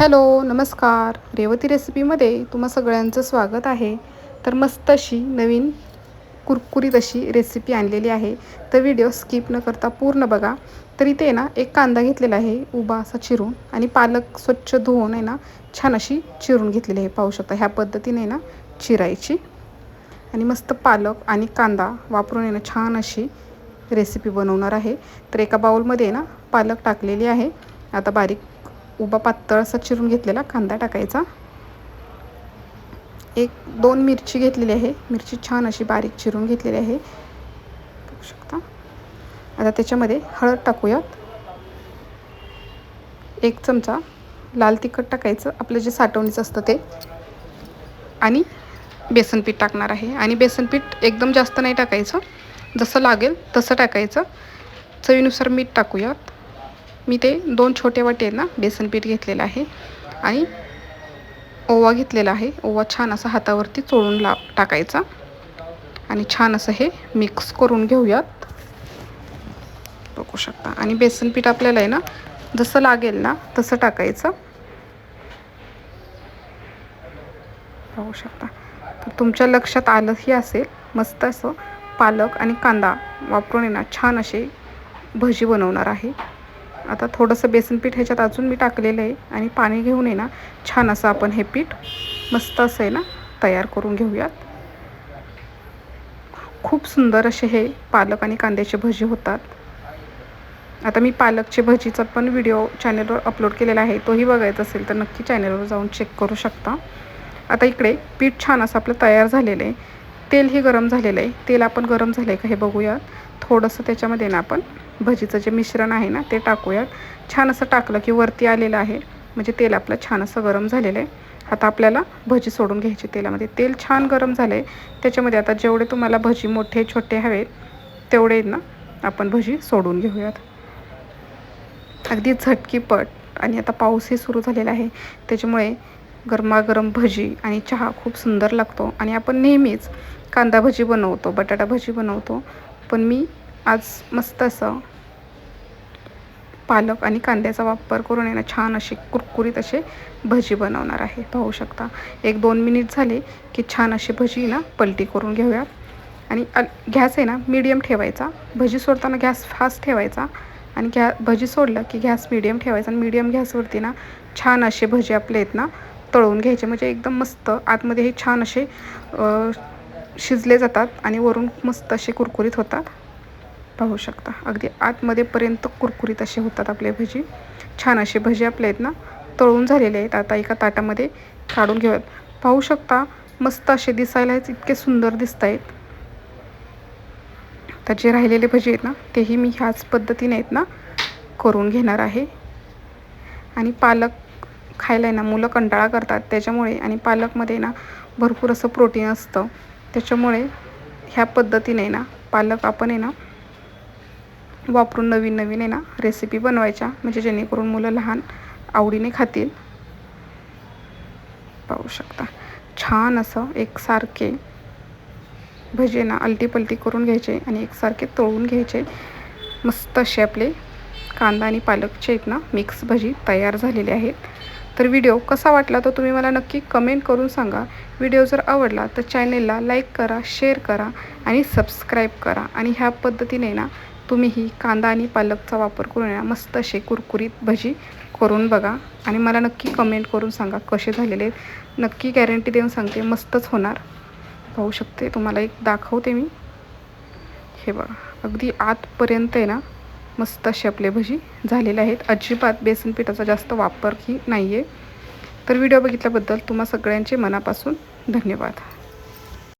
Hello नमस्कार. रेवती रेसिपीमध्ये तुम्हा सगळ्यांचं स्वागत आहे. तर मस्त अशी नवीन कुरकुरीत अशी रेसिपी आणलेली आहे. तर व्हिडिओ स्किप न करता पूर्ण बघा. तर इथे ना एक कांदा घेतलेला आहे उभा असा चिरून. आणि पालक स्वच्छ धुवून आहे ना छान अशी चिरून घेतलेली आहे. पाहू शकता ह्या पद्धतीने ना चिरायची. आणि मस्त पालक आणि कांदा वापरून आहे ना छान अशी रेसिपी बनवणार आहे. तर एका बाउलमध्ये ना पालक टाकलेली आहे. आता बारीक उभा पातळ असा चिरून घेतलेला कांदा टाकायचा. एक दोन मिरची घेतलेली आहे. मिरची छान अशी बारीक चिरून घेतलेली आहे. बघू शकता. आता त्याच्यामध्ये हळद टाकूयात. एक चमचा लाल तिखट टाकायचं. आपलं जे साठवणीचं असतं ते. आणि बेसन पीठ टाकणार आहे. आणि बेसन पीठ एकदम जास्त नाही टाकायचं. जसं लागेल तसं टाकायचं. चवीनुसार मीठ टाकूयात. मी ते दोन छोटे वाटे ना बेसन पीठ घेतलेलं आहे आणि ओवा घेतलेला आहे. ओवा छान असा हातावरती चोळून ला टाकायचा. आणि छान असं हे मिक्स करून घेऊयात. बघू शकता. आणि बेसन पीठ आपल्याला आहे ना जसं लागेल ना तसं टाकायचं. बघू शकता. तर तुमच्या लक्षात आलंही असेल मस्त असं पालक आणि कांदा वापरून आहे ना छान असे भजी बनवणार आहे. आता थोडंसं बेसन पीठ ह्याच्यात अजून मी टाकलेलं आहे आणि पाणी घेऊन आहे ना छान असं आपण हे पीठ मस्त असं आहे ना तयार करून घेऊयात. खूप सुंदर असे हे पालक आणि कांद्याचे भजी होतात. आता मी पालकचे भजीचा पण व्हिडिओ चॅनलवर अपलोड केलेला आहे तोही बघायचा असेल तर नक्की चॅनलवर जाऊन चेक करू शकता. आता इकडे पीठ छान असं आपलं तयार झालेलं आहे. तेलही गरम झालेलं आहे. तेल आपण गरम झालं आहे का हे बघूयात. थोडंसं त्याच्यामध्ये ना आपण भजीचं जे मिश्रण आहे ना ते टाकूयात. छान असं टाकलं की वरती आलेलं आहे. म्हणजे तेल आपलं छान असं गरम झालेलं आहे. आता आपल्याला भजी सोडून घ्यायची तेलामध्ये. तेल छान गरम झालं आहे त्याच्यामध्ये आता जेवढे तुम्हाला भजी मोठे छोटे हवे तेवढे ना आपण भजी सोडून घेऊयात. अगदी झटकीपट आणि आता पाऊसही सुरू झालेला आहे. त्याच्यामुळे गरमागरम भजी आणि चहा खूप सुंदर लागतो. आणि आपण नेहमीच कांदा भजी बनवतो बटाटा भजी बनवतो. पण मी आज मस्त असं पालक आणि कांद्याचा वापर करून आहे ना छान असे कुरकुरीत असे भजी बनवणार आहे. पाहू शकता. एक दोन मिनिट झाले की छान अशी भजी ना पलटी करून घेऊयात आणि गॅस आहे ना मीडियम ठेवायचा. भजी सोडताना गॅस फास्ट ठेवायचा. आणि गॅ भजी सोडलं की गॅस मीडियम ठेवायचा. आणि मीडियम गॅसवरती ना छान असे भजी आपले आहेत ना तळून घ्यायचे. म्हणजे एकदम मस्त आतमध्ये हे छान असे शिजले जातात आणि वरून मस्त असे कुरकुरीत होतात. पाहू शकता. अगदी आतमध्येपर्यंत कुरकुरीत असे होतात आपले भजी. छान असे भजी आपले आहेत ना. तळून झालेले आहेत. आता एका ताटामध्ये काढून घेऊयात. पाहू शकता मस्त असे दिसायला इतके सुंदर दिसत आहेत तर जे राहिलेले भजी आहेत ना तेही मी ह्याच पद्धतीने आहेत ना करून घेणार आहे. आणि पालक खायला आहे ना मुलं कंटाळा करतात त्याच्यामुळे आणि पालकमध्ये ना भरपूर असं प्रोटीन असतं. त्याच्यामुळे ह्या पद्धतीने ना पालक आपण आहे ना वापरून नवीन नवीन आहे ना रेसिपी बनवायच्या. म्हणजे जेणेकरून मुलं लहान आवडीने खातील. पाहू शकता. छान असं एकसारखे भजे ना अलटी पलटी करून घ्यायचे आणि एकसारखे तळून घ्यायचे. मस्त असे आपले कांदा आणि पालकचे आहेत ना मिक्स भजी तयार झालेले आहेत. तर व्हिडिओ कसा वाटला तो तुम्ही मला नक्की कमेंट करून सांगा. व्हिडिओ जर आवडला तर चॅनेलला लाईक करा शेअर करा आणि सबस्क्राईब करा. आणि ह्या पद्धतीने ना तुम्हीही कांदा आणि पालकचा वापर करून या मस्त असे कुरकुरीत भजी करून बघा. आणि मला नक्की कमेंट करून सांगा कसे झालेले नक्की गॅरंटी देऊन सांगते मस्तच होणार. पाहू शकते तुम्हाला एक दाखवते मी. हे बघा अगदी आतपर्यंत आहे ना मस्त असे आपले भजी झालेले आहेत. अजिबात बेसन पिठाचा जास्त वापरही नाही आहे तर व्हिडिओ बघितल्याबद्दल तुम्हा सगळ्यांचे मनापासून धन्यवाद.